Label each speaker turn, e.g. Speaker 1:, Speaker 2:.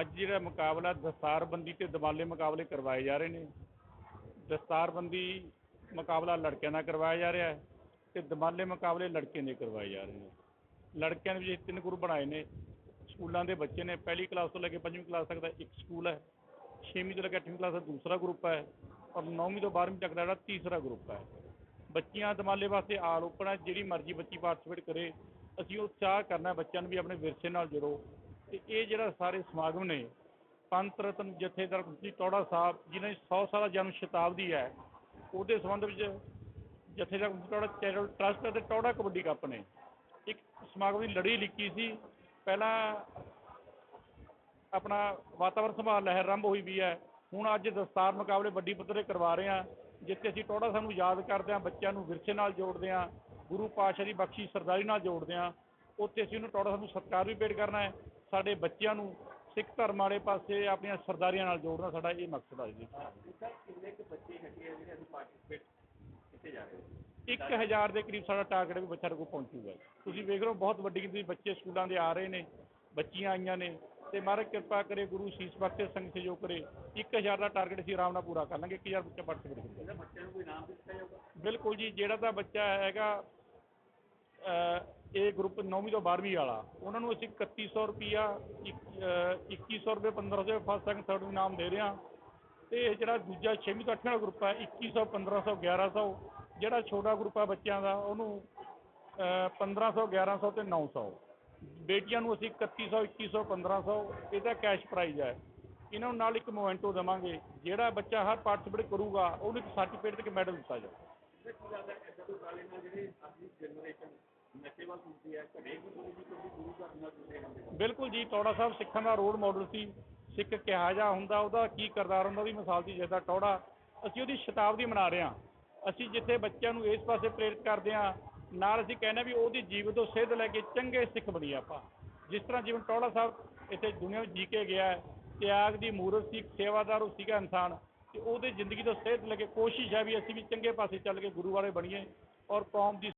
Speaker 1: ਅੱਜ ਜਿਹੜਾ ਮੁਕਾਬਲਾ ਦਸਤਾਰਬੰਦੀ ਤੇ ਦਿਵਾਲੇ ਮੁਕਾਬਲੇ ਕਰਵਾਏ ਜਾ ਰਹੇ ਨੇ, ਦਸਤਾਰਬੰਦੀ ਮੁਕਾਬਲਾ ਲੜਕਿਆਂ ਦਾ ਕਰਵਾਇਆ ਜਾ ਰਿਹਾ ਹੈ ਤੇ ਦਿਵਾਲੇ ਮੁਕਾਬਲੇ ਲੜਕਿਆਂ ਦੇ ਕਰਵਾਏ ਜਾ ਰਹੇ ਨੇ। ਲੜਕਿਆਂ ਦੇ ਵਿੱਚ ਤਿੰਨ ਗਰੁੱਪ ਬਣਾਏ ਨੇ। ਸਕੂਲਾਂ ਦੇ ਬੱਚੇ ਨੇ, ਪਹਿਲੀ ਕਲਾਸ ਤੋਂ ਲੈ ਕੇ ਪੰਜਵੀਂ ਕਲਾਸ ਤੱਕ ਦਾ ਇੱਕ ਸਕੂਲ ਹੈ। ਛੇਵੀਂ ਤੋਂ ਲੈ ਕੇ ਅੱਠਵੀਂ ਕਲਾਸ ਦਾ ਦੂਸਰਾ ਗਰੁੱਪ ਹੈ। ਔਰ ਨੌਵੀਂ ਤੋਂ 12ਵੀਂ ਤੱਕ ਦਾ ਜਿਹੜਾ ਤੀਸਰਾ ਗਰੁੱਪ ਹੈ। ਬੱਚੀਆਂ ਦਮਾਲੇ ਵਾਸਤੇ ਆਲ ਓਪਨ ਹੈ, ਜਿਹੜੀ ਮਰਜ਼ੀ ਬੱਚੀ ਪਾਰਟੀਸਪੇਟ ਕਰੇ, ਅਸੀਂ ਉਤਸ਼ਾਹ ਕਰਨਾ ਬੱਚਿਆਂ ਨੂੰ ਵੀ ਆਪਣੇ ਵਿਰਸੇ ਨਾਲ ਜੁੜੋ। ਅਤੇ ਇਹ ਜਿਹੜਾ ਸਾਰੇ ਸਮਾਗਮ ਨੇ, ਪੰਥ ਰਤਨ ਜਥੇਦਾਰ ਜੀ ਟੌੜਾ ਸਾਹਿਬ, ਜਿਨ੍ਹਾਂ ਦੀ ਸੌ ਸਾਲਾ ਜਨਮ ਸ਼ਤਾਬਦੀ ਹੈ, ਉਹਦੇ ਸੰਬੰਧ ਵਿੱਚ ਜਥੇਦਾਰ ਟੌੜਾ ਚੈਰੀਟੇਬਲ ਟਰਸਟ ਅਤੇ ਟੌੜਾ ਕਬੱਡੀ ਕੱਪ ਨੇ। ਇੱਕ ਸਮਾਗਮ ਦੀ ਲੜੀ ਲਿਖੀ ਸੀ। ਪਹਿਲਾਂ ਆਪਣਾ ਵਾਤਾਵਰਣ ਸੰਭਾਲ ਲਹਿਰ ਆਰੰਭ ਹੋਈ ਵੀ ਹੈ। ਹੁਣ ਅੱਜ ਦਸਤਾਰ ਮੁਕਾਬਲੇ ਵੱਡੀ ਪੱਧਰ ਤੇ ਕਰਵਾ ਰਹੇ ਹਾਂ, ਜਿੱਥੇ ਅਸੀਂ ਟੌੜਾ ਸਾਹਿਬ ਨੂੰ ਯਾਦ ਕਰਦੇ ਹਾਂ, ਬੱਚਿਆਂ ਨੂੰ ਵਿਰਸੇ ਨਾਲ ਜੋੜਦੇ ਹਾਂ, ਗੁਰੂ ਪਾਤਸ਼ਾਹ ਦੀ ਬਖਸ਼ੀ ਸਰਦਾਰੀ ਨਾਲ ਜੋੜਦੇ ਹਾਂ, ਉੱਥੇ ਅਸੀਂ ਉਹਨੂੰ ਟੌੜਾ ਸਾਹਿਬ ਨੂੰ ਸਤਿਕਾਰ ਵੀ ਭੇਟ ਕਰਨਾ ਹੈ, ਸਾਡੇ ਬੱਚਿਆਂ ਨੂੰ ਸਿੱਖ ਧਰਮ ਵਾਲੇ ਪਾਸੇ ਆਪਣੀਆਂ ਸਰਦਾਰੀਆਂ ਨਾਲ ਜੋੜਨਾ ਸਾਡਾ ਇਹ ਮਕਸਦ ਹੈ ਜੀ
Speaker 2: ਸਰ ਕਿੰਨੇ ਕੁ ਬੱਚੇ ਹੈਗੇ ਆ ਜਿਹੜੇ ਅਸੀਂ ਪਾਰਟਿਸਿਪੇਟ ਕੀਤੇ ਜਾ। ਰਹੇ
Speaker 1: 1000 ਦੇ ਕਰੀਬ ਸਾਡਾ ਟਾਰਗੇਟ ਵੀ ਬੱਚਾ ਕੋਲ ਪਹੁੰਚੂਗਾ ਤੁਸੀਂ ਵੇਖ ਰਹੇ ਹੋ, ਬਹੁਤ ਵੱਡੀ ਗਿਣਤੀ ਬੱਚੇ ਸਕੂਲਾਂ ਦੇ ਆ ਰਹੇ ਨੇ ਬੱਚੀਆਂ ਆਈਆਂ ਨੇ ਤੇ ਮਹਾਰਾਜ ਕਿਰਪਾ ਕਰੇ ਗੁਰੂ ਸੀਸ ਬਖਸ਼ੇ ਸੰਗ ਸਹਿਯੋਗ ਕਰੇ। 1000 ਦਾ ਟਾਰਗੇਟ ਅਸੀਂ ਆਰਾਮ ਨਾਲ ਪੂਰਾ ਕਰ ਲਾਂਗੇ 1000 ਬੱਚਾ ਪਾਰਟਿਸਿਪੇਟ ਕਰੂਗਾ
Speaker 2: ਬੱਚਿਆਂ ਨੂੰ ਕੋਈ ਇਨਾਮ ਦਿੱਤਾ ਜਾਊਗਾ?
Speaker 1: ਬਿਲਕੁਲ ਜੀ ਜਿਹੜਾ ਤਾਂ ਬੱਚਾ ਹੈਗਾ ਇਹ ਗਰੁੱਪ 9ਵੀਂ ਤੋਂ 12ਵੀਂ ਵਾਲਾ ਉਹਨਾਂ ਨੂੰ ਅਸੀਂ 3100 ਰੁਪਿਆ 2100 ਰੁਪਏ 1500 ਫਸਟ ਸੈਕੰਡ ਥਰਡ ਇਨਾਮ ਦੇ ਰਹੇ ਹਾਂ। ਤੇ ਜਿਹੜਾ ਦੂਜਾ 6ਵੀਂ ਤੋਂ 8ਵੀਂ ਵਾਲਾ ਗਰੁੱਪ ਹੈ 2100 1500 1100 ਜਿਹੜਾ ਛੋਟਾ ਗਰੁੱਪ ਹੈ ਬੱਚਿਆਂ ਦਾ ਉਹਨੂੰ ਅਹ, 1500 1100 ਤੇ 900 ਬੇਟੀਆਂ ਨੂੰ ਅਸੀਂ 3100 2100 1500 ਇਹਦਾ ਕੈਸ਼ ਪ੍ਰਾਈਜ਼ ਹੈ। ਇਹਨਾਂ ਨੂੰ ਨਾਲ ਇੱਕ ਮੋਮੈਂਟੋ ਦੇਵਾਂਗੇ। ਜਿਹੜਾ ਬੱਚਾ ਹਰ ਪਾਰਟਿਸਿਪੇਟ ਕਰੂਗਾ, ਉਹਨੂੰ ਇੱਕ ਸਰਟੀਫਿਕੇਟ ਤੇ ਇੱਕ ਮੈਡਲ ਦਿੱਤਾ ਜਾਊਗਾ
Speaker 2: ਇਹ ਕੀ ਲੱਗਦਾ ਐਦਾਂ ਤੋਂ ਕਾਲੇ ਨਾਲ ਜਿਹੜੇ ਅੱਜ ਜਨਰੇਸ਼ਨ ਨਸ਼ੇ ਵੱਲ ਹੁੰਦੀ ਹੈ ਘੜੇ ਵੀ ਥੋੜੀ ਕਿਉਂਕਿ ਗੁਰੂ ਘਰ ਨਾਲ ਜੁੜੇ ਹੁੰਦੇ
Speaker 1: ਬਿਲਕੁਲ ਜੀ, ਟੌੜਾ ਸਾਹਿਬ ਸਿੱਖਾਂ ਦਾ ਰੋਲ ਮਾਡਲ ਸੀ। ਸਿੱਖ ਕਿਹਾ ਜਾ ਹੁੰਦਾ, ਉਹਦਾ ਕੀ ਕਰਦਾਰ ਹੁੰਦਾ, ਉਹਦੀ ਮਿਸਾਲ ਸੀ ਜਿੱਦਾਂ ਟੌੜਾ। ਅਸੀਂ ਉਹਦੀ ਸ਼ਤਾਬਦੀ ਮਨਾ ਰਹੇ ਹਾਂ। ਅਸੀਂ ਜਿੱਥੇ ਬੱਚਿਆਂ ਨੂੰ ਇਸ ਪਾਸੇ ਪ੍ਰੇਰਿਤ ਕਰਦੇ ਹਾਂ ਨਾਲ ਅਸੀਂ ਕਹਿੰਦੇ ਹਾਂ ਵੀ ਉਹਦੀ ਜੀਵਨ ਤੋਂ ਸੇਧ ਲੈ ਕੇ ਚੰਗੇ ਸਿੱਖ ਬਣੀਏ ਆਪਾਂ। ਜਿਸ ਤਰ੍ਹਾਂ ਜੀਵਨ ਟੌੜਾ ਸਾਹਿਬ ਇੱਥੇ ਦੁਨੀਆ ਵਿੱਚ ਜੀ ਕੇ ਗਿਆ ਤਿਆਗ ਦੀ ਮੂਰਤ ਸੀ ਇੱਕ ਸੇਵਾਦਾਰ ਸੀਗਾ ਇਨਸਾਨ, ਤੇ ਉਹਦੇ ਜ਼ਿੰਦਗੀ ਤੋਂ ਸੇਧ ਲੈ ਕੇ ਕੋਸ਼ਿਸ਼ ਹੈ ਵੀ ਅਸੀਂ ਵੀ ਚੰਗੇ ਪਾਸੇ ਚੱਲ ਕੇ ਗੁਰੂ ਵਾਲੇ ਬਣੀਏ ਔਰ ਕੌਮ ਦੀ